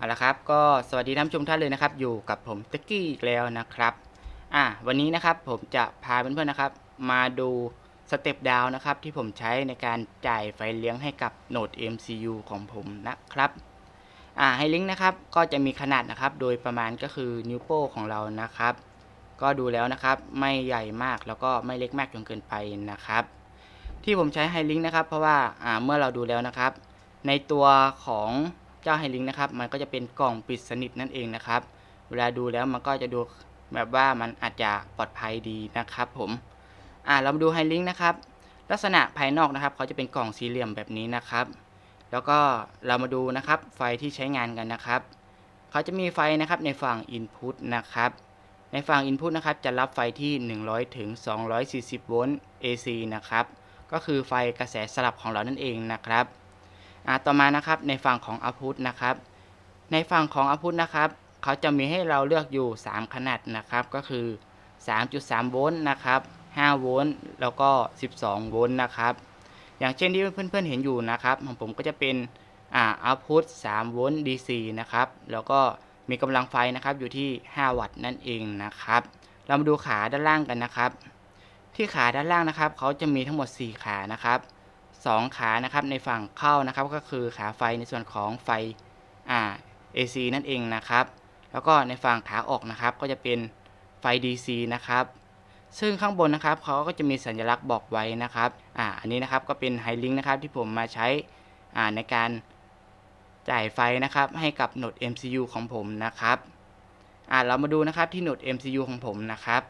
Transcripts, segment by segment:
เอาละครับก็สวัสดีท่านผู้ชมท่านเลยนะครับ อยู่กับผมตะกี้อีกแล้วนะครับอะวันนี้นะครับผมจะพาเพื่อนๆนะครับ มาดูสเต็ปดาวนะครับที่ผมใช้ในการจ่ายไฟเลี้ยงให้กับโหนด MCU ของผมนะครับอ่าให้ลิงก์นะครับก็จะมีขนาดนะครับโดยประมาณก็คือนิ้วโป้งของเรานะครับ ก็ดูแล้วนะครับไม่ใหญ่มากแล้วก็ไม่เล็กมากจนเกินไปนะครับ ที่ผมใช้ไฮลิงก์นะครับ เพราะว่าอ่าเมื่อเราดูแล้วนะครับ ในตัวของ เจ้าไฮลิงนะครับ มันก็จะเป็นกล่องปิดสนิทนั่นเองนะครับ เวลาดูแล้วมันก็จะดูแบบว่ามันอาจจะปลอดภัยดีนะครับ ผมอ่าเรามาดูไฮลิงนะครับ ลักษณะภายนอกนะครับเขาจะเป็นกล่องสี่เหลี่ยมแบบนี้นะครับ แล้วก็เรามาดูนะครับไฟที่ใช้งานกันนะครับเขาจะมีไฟนะครับในฝั่ง Input นะครับในฝั่ง Input นะครับจะรับไฟที่ 100ถึง240 โวลต์ AC นะครับ ก็คือไฟกระแสสลับของเรานั่นเองนะครับ ต่อมานะครับในฝั่งของ output นะครับ ในฝั่งของ output นะครับเขาจะมีให้เราเลือกอยู่ 3 ขนาดนะครับ ก็คือ 3.3 โวลต์นะครับ 5 โวลต์แล้วก็ 12 โวลต์นะครับ อย่างเช่นที่เพื่อนๆเห็นอยู่นะครับของผมก็จะเป็นอ่า output 3 โวลต์ DC นะครับ แล้วก็มีกำลังไฟนะครับอยู่ที่ 5 วัตต์นั่นเองนะครับ เรามาดูขาด้านล่างกันนะครับ ที่ขาด้านล่างนะครับ เขาจะมีทั้งหมด 4 ขานะครับ 2 ขานะครับในฝั่งเข้านะครับก็คือขาไฟในส่วนของไฟอ่า AC นั่นเองนะครับ แล้วก็ในฝั่งขาออกนะครับก็จะเป็นไฟ DC นะครับ ซึ่งข้างบนนะครับเขาก็จะมีสัญลักษณ์บอกไว้นะครับอ่าอันนี้นะครับก็เป็นไฮลิงก์นะครับที่ผมมาใช้อ่าในการจ่ายไฟนะครับให้กับโหนด MCU ของผมนะครับอ่าเรามาดูนะครับที่โหนด MCU ของผมนะครับ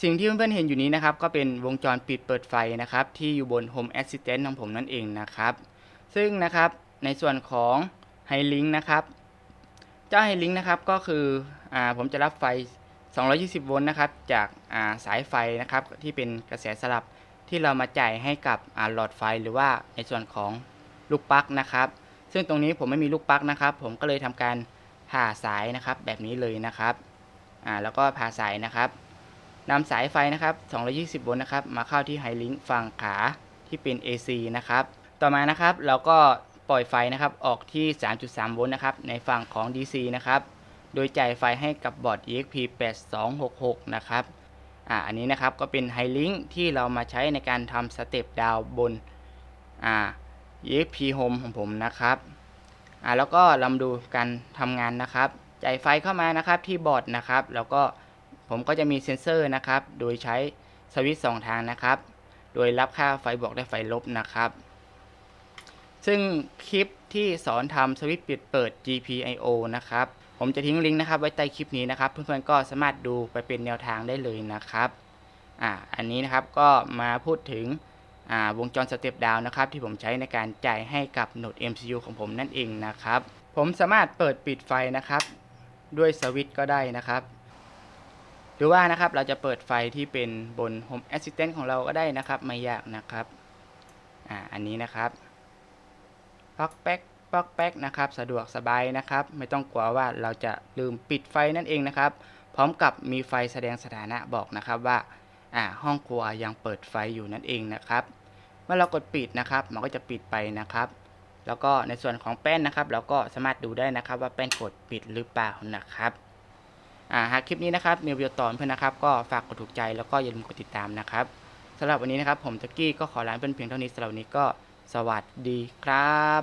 สิ่งที่เพื่อนๆเห็นอยู่นี้นะครับ ก็เป็นวงจรปิดเปิดไฟนะครับ ที่อยู่บน Home Assistant ของผมนั่นเองนะครับ ซึ่งนะครับในส่วนของไฮลิงนะครับ เจ้าไฮลิงนะครับก็คืออผมจะรับไฟ 220 โวลต์นะครับ จากาสายไฟนะครับ ที่เป็นกระแสสลับที่เรามาจ่ายให้กับหลอดไฟหรือว่าในส่วนของลูกปลั๊กนะครับ ซึ่งตรงนี้ผมไม่มีลูกปลั๊กนะครับ ผมก็เลยทำการผ่าสายนะครับ แบบนี้เลยนะครับแล้วก็ผ่าสายนะครับ นำสายไฟนะครับ220โวลต์นะครับ มาเข้าที่ไฮลิงก์ฝั่งขาที่เป็น AC นะครับ ต่อมานะครับเราก็ปล่อยไฟนะครับออกที่ 3.3 โวลต์นะครับ ในฝั่งของ DC นะครับ โดยจ่ายไฟให้กับบอร์ด EXP 8266 นะครับ อ่า อันนี้นะครับก็เป็นไฮลิงก์ที่เรามาใช้ในการทำสเต็ปดาวบน อ่า EXP Home ของผมนะครับ อ่า แล้วก็ลำดูการทำงานนะครับ จ่ายไฟเข้ามานะครับที่บอร์ดนะครับ แล้วก็ ผมก็จะมีเซ็นเซอร์นะครับ โดยใช้สวิตช์สองทางนะครับ โดยรับค่าไฟบวกและไฟลบนะครับ ซึ่งคลิปที่สอนทำสวิตช์ปิดเปิด GPIO นะครับ ผมจะทิ้งลิงก์นะครับไว้ใต้คลิปนี้นะครับ เพื่อนๆก็สามารถดูไปเป็นแนวทางได้เลยนะครับ อ่า อันนี้นะครับก็มาพูดถึงอ่าวงจรสเต็ปดาวนะครับ ที่ผมใช้ในการจ่ายให้กับโหนด MCU ของผมนั่นเองนะครับ ผมสามารถเปิดปิดไฟนะครับ ด้วยสวิตช์ก็ได้นะครับ รือว่านะครับเราจะเปิดไฟที่เป็นบน Home Assistant ของเราก็ได้นะครับ ไม่ยากนะครับอ่าอันนี้นะครับป๊อกแป๊กป๊อกแป๊กนะครับ สะดวกสบายนะครับ ไม่ต้องกลัวว่าเราจะลืมปิดไฟนั่นเองนะครับ พร้อมกับมีไฟแสดงสถานะบอกนะครับว่าอ่าห้องครัวยังเปิดไฟอยู่นั่นเองนะครับ เมื่อเรากดปิดนะครับ มันก็จะปิดไปนะครับ แล้วก็ในส่วนของแป้นนะครับ เราก็สามารถดูได้นะครับว่าแป้นกดปิดหรือเปล่านะครับ หากคลิปนี้นะครับมีประโยชน์ต่อเพื่อนนะครับ ก็ฝากกดถูกใจแล้วก็อย่าลืมกดติดตามนะครับสำหรับวันนี้นะครับผมตะกี้ก็ขอลาเพื่อนเพียงเท่านี้สำหรับวันนี้ก็สวัสดีครับ